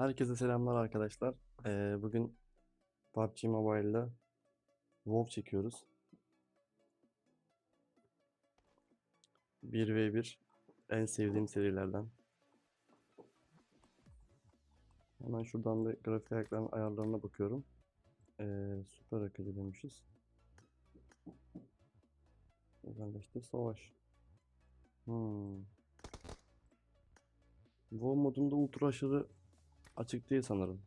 Herkese selamlar arkadaşlar. Ee, bugün PUBG Mobile'da WoW çekiyoruz. 1v1 en sevdiğim serilerden. Hemen şuradan da grafik ayaklarının ayarlarına bakıyorum. Ee, süper akıcı demişiz. Özelleştir savaş. Hmm. WoW modunda ultra aşırı Açık değil sanırım.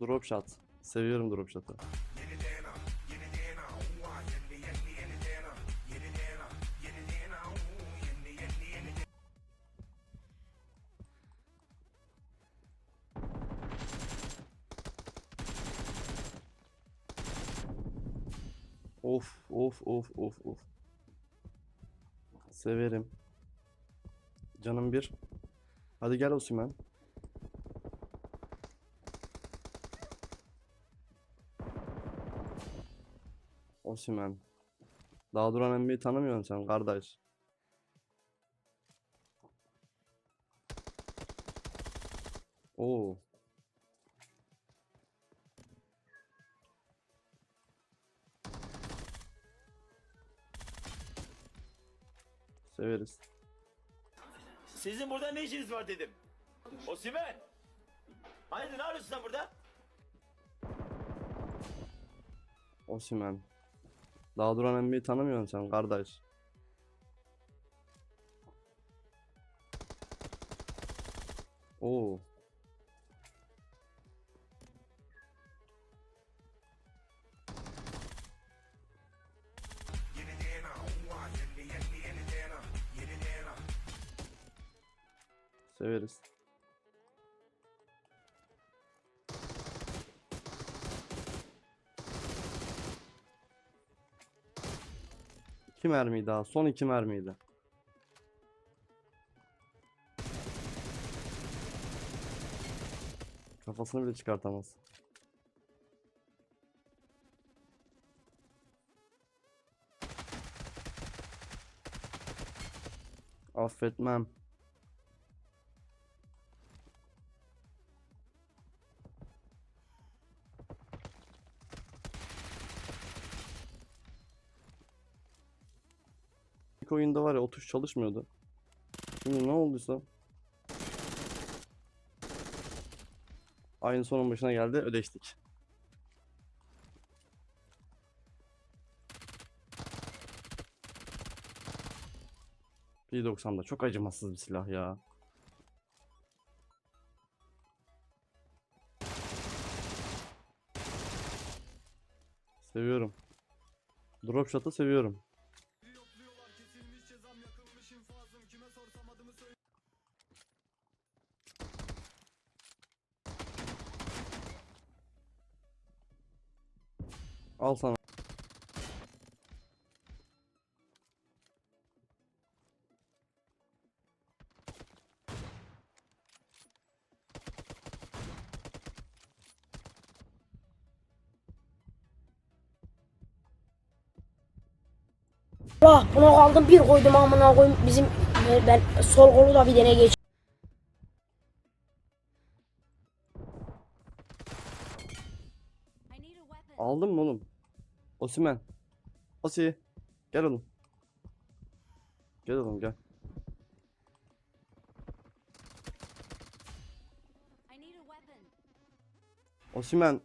Drop shot. Seviyorum drop shot'ı. Of of of of of. Severim. Canım bir. Hadi gel Osimhen. Osimhen. Daha duran Emre'yi tanımıyorsun sen kardeş. Oo. Severiz. Sizin burada ne işiniz var dedim. Osimen. Haydi ne arıyorsun sen burada? Osimhen. Daha duran Emre'yi tanımıyorsun sen kardeş. Oo. Severiz. İki mermi daha. Son iki mermiydi. Kafasını bile çıkartamaz. Affetmem. İlk oyunda var ya o tuş çalışmıyordu. Şimdi ne olduysa aynı sorun başına geldi ödeştik. P90'da çok acımasız bir silah ya. Seviyorum. Drop shot'ı seviyorum. Al sana. Allah buna kaldım bir koydum amına koyayım bizim ben sol kolu da bir dene geç. I need a weapon. Aldın mı oğlum? Osimhen. Osi. Gel oğlum. Gel oğlum gel. Osimhen.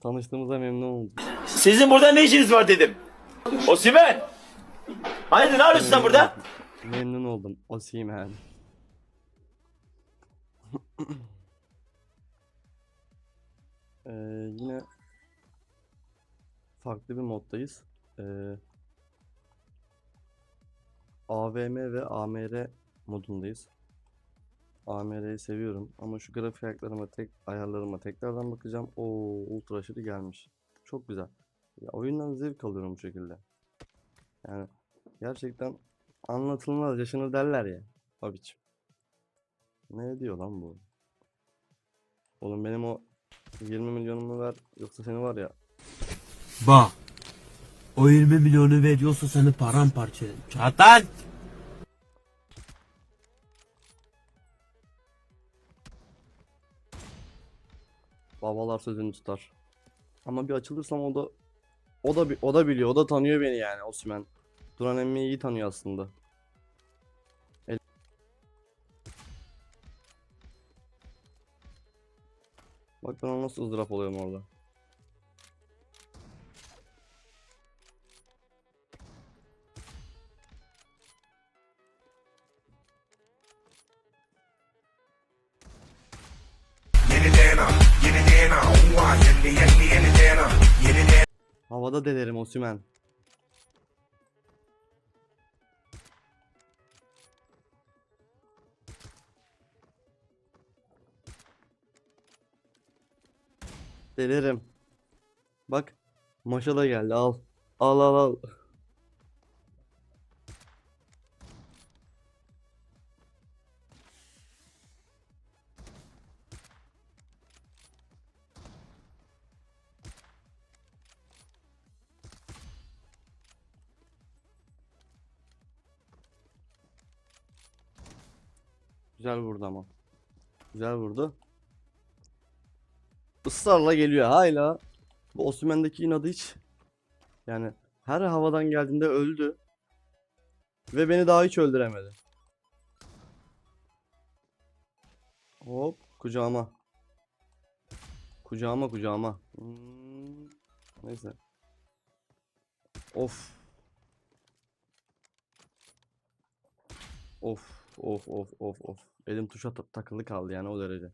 Tanıştığımıza memnun oldum. Sizin burada ne işiniz var dedim. Osimen. Haydi ne arıyorsun sen burada? Memnun oldum. Osimhen. Ee, yine farklı bir moddayız. Ee, AVM ve AMR modundayız. AMR'yi seviyorum ama şu grafik ayaklarıma tek ayarlarıma tekrardan bakacağım. O ultra aşırı gelmiş. Çok güzel. Ya oyundan zevk alıyorum bu şekilde. Yani gerçekten anlatılmaz yaşanır derler ya. O biçim. Ne diyor lan bu? Oğlum benim o 20 milyonumu ver yoksa seni var ya Bak. O 20 milyonu veriyorsa seni paramparça ederim. Çatal. Babalar sözünü tutar. Ama bir açılırsam o da o da o da biliyor. O da tanıyor beni yani Osimhen. Duran emmiyi iyi tanıyor aslında. El- Bak ben nasıl ızdırap oluyorum orada. Havada delerim Osimhen. Delerim. Bak. Maşa da geldi al. Al al al. Güzel vurdu ama. Güzel vurdu. Israrla geliyor hala. Bu Osimhen'deki inadı hiç. Yani her havadan geldiğinde öldü. Ve beni daha hiç öldüremedi. Hop kucağıma. Kucağıma kucağıma. Hmm, Neyse. Of. Of of of of of. Elim tuşa ta- takılı kaldı yani o derece.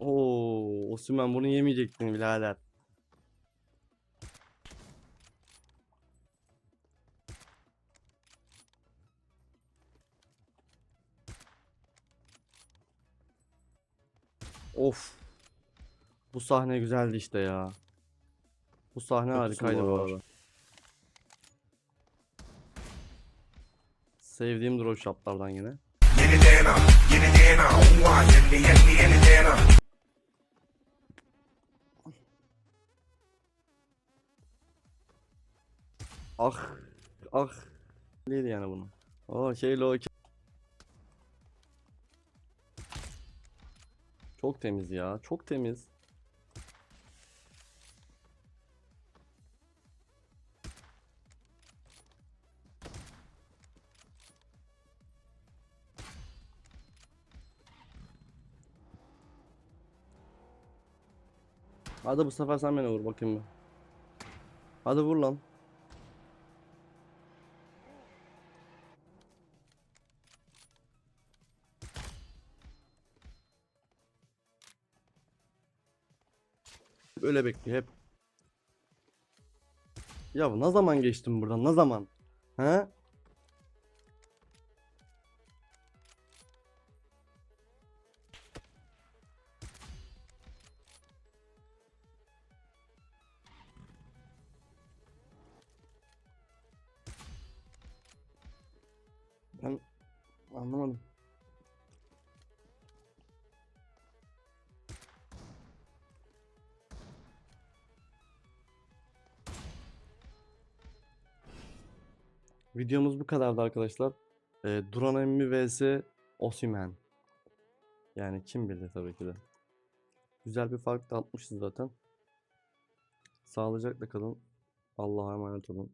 Oo, Osimhen bunu yemeyecektin birader. Of. Bu sahne güzeldi işte ya. Bu sahne bu harikaydı bu arada. Sevdiğim drop shotlardan yine. Ah, ah. Neydi yani bunu? Aa şey lo Çok temiz ya, çok temiz. Hadi bu sefer sen beni vur bakayım bir. Hadi vur lan. Böyle bekliyor hep. Ya ne zaman geçtim buradan? Ne zaman? He? Ben anlamadım. Videomuz bu kadardı arkadaşlar. Ee, Duran Emmi vs Osimhen. Yani kim bilir tabii ki de. Güzel bir fark da atmışız zaten. Sağlıcakla kalın. Allah'a emanet olun.